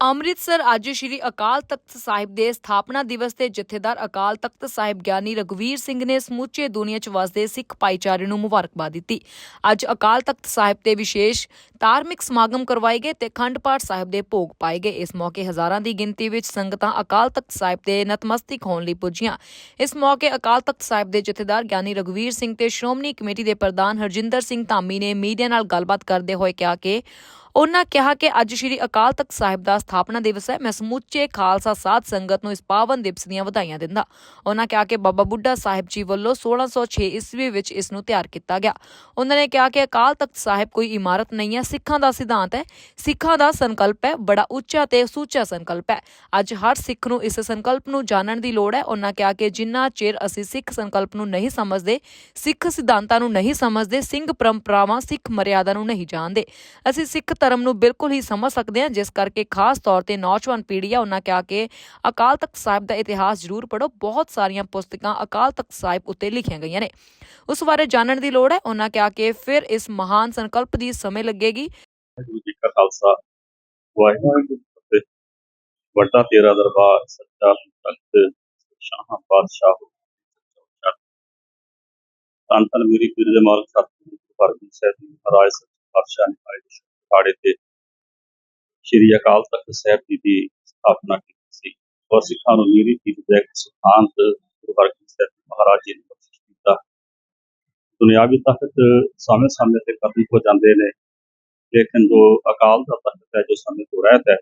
ਅੰਮ੍ਰਿਤਸਰ ਅੱਜ ਸ੍ਰੀ ਅਕਾਲ ਤਖਤ ਸਾਹਿਬ ਦੇ ਸਥਾਪਨਾ ਦਿਵਸ ਤੇ ਜਥੇਦਾਰ ਅਕਾਲ ਤਖਤ ਸਾਹਿਬ ਗਿਆਨੀ ਰਘਵੀਰ ਸਿੰਘ ਨੇ ਸਮੁੱਚੇ ਦੁਨੀਆ 'ਚ ਵਸਦੇ ਸਿੱਖ ਭਾਈਚਾਰੇ ਨੂੰ ਮੁਬਾਰਕਬਾਦ ਦਿੱਤੀ। ਅੱਜ ਅਕਾਲ ਤਖਤ ਸਾਹਿਬ ਤੇ ਵਿਸ਼ੇਸ਼ ਧਾਰਮਿਕ ਸਮਾਗਮ ਕਰਵਾਏ ਗਏ ਤੇ ਖੰਡ ਪਾਠ ਸਾਹਿਬ ਦੇ ਭੋਗ ਪਾਏ ਗਏ। ਇਸ ਮੌਕੇ ਹਜ਼ਾਰਾਂ ਦੀ ਗਿਣਤੀ ਵਿੱਚ ਸੰਗਤਾਂ ਅਕਾਲ ਤਖਤ ਸਾਹਿਬ ਦੇ ਨਤਮਸਤਕ ਹੋਣ ਲਈ ਪੁੱਜੀਆਂ। ਇਸ ਮੌਕੇ ਅਕਾਲ ਤਖਤ ਸਾਹਿਬ ਦੇ ਜਥੇਦਾਰ ਗਿਆਨੀ ਰਘਵੀਰ ਸਿੰਘ ਤੇ ਸ਼੍ਰੋਮਣੀ ਕਮੇਟੀ ਦੇ ਪ੍ਰਧਾਨ ਹਰਜਿੰਦਰ ਸਿੰਘ ਧਾਮੀ ਨੇ ਮੀਡੀਆ ਨਾਲ ਗੱਲਬਾਤ ਕਰਦੇ ਹੋਏ ਕਿਹਾ ਕਿ ਉਹਨਾਂ ਕਿਹਾ ਕਿ ਅੱਜ ਸ੍ਰੀ ਅਕਾਲ ਤਖਤ ਸਾਹਿਬ ਦਾ ਸਥਾਪਨਾ ਦਿਵਸ ਹੈ। ਮੈਂ ਸਮੁੱਚੇ ਖਾਲਸਾ ਸਾਧ ਸੰਗਤ ਨੂੰ ਇਸ ਪਾਵਨ ਦਿਵਸ ਦੀਆਂ ਵਧਾਈਆਂ ਦਿੰਦਾ। ਉਹਨਾਂ ਕਿਹਾ ਕਿ ਬਾਬਾ ਬੁੱਢਾ ਸਾਹਿਬ ਜੀ ਵੱਲੋਂ 1606 ਈਸਵੀ ਵਿੱਚ ਇਸ ਨੂੰ ਤਿਆਰ ਕੀਤਾ ਗਿਆ। ਉਹਨਾਂ ਨੇ ਕਿਹਾ ਕਿ ਅਕਾਲ ਤਖਤ ਸਾਹਿਬ ਕੋਈ ਇਮਾਰਤ ਨਹੀਂ ਹੈ, ਸਿੱਖਾਂ ਦਾ ਸਿਧਾਂਤ ਹੈ। ਸਿੱਖਾਂ ਦਾ ਸੰਕਲਪ ਹੈ, ਬੜਾ ਉੱਚਾ ਤੇ ਸੁੱਚਾ ਸੰਕਲਪ ਹੈ। ਅੱਜ ਹਰ ਸਿੱਖ ਨੂੰ ਇਸ ਸੰਕਲਪ ਨੂੰ ਜਾਣਨ ਦੀ ਲੋੜ ਹੈ। ਉਹਨਾਂ ਕਿਹਾ ਕਿ ਜਿੰਨਾ ਚਿਰ ਅਸੀਂ ਸਿੱਖ ਸੰਕਲਪ ਨੂੰ ਨਹੀਂ ਸਮਝਦੇ, ਸਿੱਖ ਸਿਧਾਂਤਾਂ ਨੂੰ ਨਹੀਂ ਸਮਝਦੇ, ਸਿੰਘ ਪਰੰਪਰਾਵਾਂ, ਸਿੱਖ ਮਰਿਆਦਾ ਨੂੰ ਨਹੀਂ ਜਾਣਦੇ, ਅਸੀਂ ਸਿੱਖ ਧਰਮ ਨੂੰ ਬਿਲਕੁਲ ਹੀ ਸਮਝ ਸਕਦੇ ਹਾਂ, ਜਿਸ ਕਰਕੇ ਖਾਸ ਤੌਰ ਤੇ ਨੌਜਵਾਨ ਪੀੜ੍ਹੀ ਆ, ਉਹਨਾਂ ਕਿਹਾ ਕਿ ਅਕਾਲ ਤਖਤ ਸਾਹਿਬ ਦਾ ਇਤਿਹਾਸ ਜ਼ਰੂਰ ਪੜੋ ਬਹੁਤ ਸਾਰੀਆਂ ਪੁਸਤਕਾਂ ਅਕਾਲ ਤਖਤ ਸਾਹਿਬ ਉੱਤੇ ਲਿਖੀਆਂ ਗਈਆਂ ਨੇ। ਉਸ ਬਾਰੇ ਜਾਣਨ ਦੀ ਲੋੜ ਹੈ। ਉਹਨਾਂ ਕਿਹਾ ਕਿ ਫਿਰ ਇਸ ਮਹਾਨ ਸੰਕਲਪ ਦੀ ਸਮੇਂ ਲੱਗੇਗੀ। ਵਾਹਿਗੁਰੂ ਜੀ ਕਾ ਖਾਲਸਾ। ਵਾਹਿਗੁਰੂ ਜੀ ਕੀ ਵੱਡਾ ਤੇਰਾ ਦਰਬਾਰ, ਸੱਚਾ ਤਖਤ, ਸ਼ਾਹਾਂ ਪਾਤਸ਼ਾਹ ਤਨ ਤਨ ਮੇਰੀ ਪੀਰ ਦੇ ਮਾਲਕ, ਸਤਿਗੁਰੂ ਪਰਮ ਸਾਹਿਬ ਜੀ ਮਹਾਰਾਜ, ਸੱਚੇ ਪਾਤਸ਼ਾਹ ਨੇ ਆਏ ਖਾੜੇ ਤੇ ਸ਼੍ਰੀ ਅਕਾਲ ਤਖਤ ਸਾਹਿਬ ਜੀ ਦੀ ਸਥਾਪਨਾ ਕੀਤੀ ਸੀ। ਔਰ ਸਿੱਖਾਂ ਨੂੰ ਮੇਰੀ ਪੀਰ ਦੇ ਇੱਕ ਸਿਧਾਂਤ ਗੁਰੂ ਹਰਗੋਬਿੰਦ ਸਾਹਿਬ ਮਹਾਰਾਜ ਜੀ ਨੇ ਬਖਸ਼ਿਸ਼ ਕੀਤਾ। ਦੁਨਿਆਵੀ ਤਖਤ ਸਮੇਂ ਸਮੇਂ ਤੇ ਖਤਮ ਹੋ ਜਾਂਦੇ ਨੇ, ਲੇਕਿਨ ਜੋ ਅਕਾਲ ਦਾ ਤਖਤ ਹੈ, ਜੋ ਸਮੇਂ ਤੋਂ ਰਹਿਤ ਹੈ,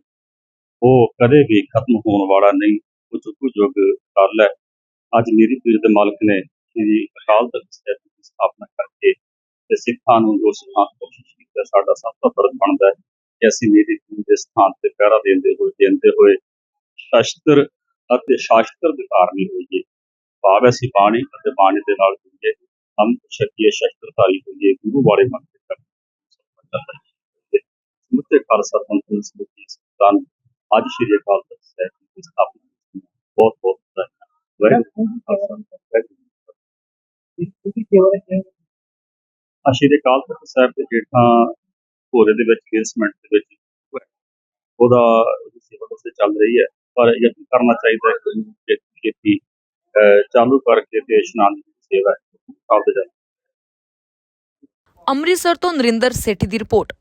ਉਹ ਕਦੇ ਵੀ ਖਤਮ ਹੋਣ ਵਾਲਾ ਨਹੀਂ। ਉਹ ਜੁਗ ਜੁਗ ਕਾਲ ਹੈ ਅੱਜ ਮੇਰੀ ਪੀਰ ਦੇ ਮਾਲਕ ਨੇ ਸ਼੍ਰੀ ਅਕਾਲ ਤਖਤ ਸਾਹਿਬ ਦੀ ਸਥਾਪਨਾ ਕਰਕੇ ਤੇ ਸਿੱਖਾਂ ਨੂੰ ਜੋ ਸਿਧਾਂਤ ਕੋਸ਼ਿਸ਼ ਕੀਤਾ ਸਾਡਾ ਸਭ ਤੋਂ ਫਰਜ਼ ਬਣਦਾ ਹੈ ਕਿ ਅਸੀਂ ਮੇਰੀ ਦੇ ਸਥਾਨ ਤੇ ਪਹਿਰਾ ਦਿੰਦੇ ਹੋਏ ਦਿੰਦੇ ਹੋਏ ਸ਼ਸਤਰ ਅਤੇ ਸ਼ਾਸਤਰ ਦੇ ਧਾਰਨੀ ਹੋਈਏ। ਭਾਵ ਅਸੀਂ ਬਾਣੀ ਅਤੇ ਬਾਣੀ ਦੇ ਨਾਲ ਜੁੜੀਏ। ਹਮ ਸ਼ਕੀਏ ਸ਼ਸਤਰਧਾਰੀ ਹੋਈਏ, ਗੁਰੂ ਵਾਲੇ ਮਨ ਕਰ ਸਮੁੱਚੇ ਖਾਲਸਾ ਪੰਥ ਨੂੰ ਸਮੁੱਚੀ ਸੰਗਤਾਂ ਅੱਜ ਸ਼੍ਰੀ ਅਕਾਲ ਤਖਤ ਸਾਹਿਬ ਦੀ ਸਥਾਪਨਾ ਬਹੁਤ ਬਹੁਤ ਵਧਾਈਆਂ ਵਾਹਿਗੁਰੂ ਜੀ ਸ਼੍ਰੀ ਅਕਾਲ ਤਖਤ ਸਾਹਿਬ ਦੇ ਹੇਠਾਂ ਭੋਰੇ ਦੇ ਵਿੱਚ ਬੇਸਮੈਂਟ ਦੇ ਵਿੱਚ ਉਹਦਾ ਸੇਵਾ ਵੈਸੇ ਚੱਲ ਰਹੀ ਹੈ, ਪਰ ਯਤਨ ਕਰਨਾ ਚਾਹੀਦਾ ਹੈ ਕਿ ਉਹਨੂੰ ਚਾਲੂ ਕਰਕੇ ਤੇ ਇਸ਼ਨਾਨ ਦੀ ਸੇਵਾ ਚੱਲਦੇ ਜਾਵੇ ਅੰਮ੍ਰਿਤਸਰ ਤੋਂ ਨਰਿੰਦਰ ਸੇਠੀ ਦੀ ਰਿਪੋਰਟ।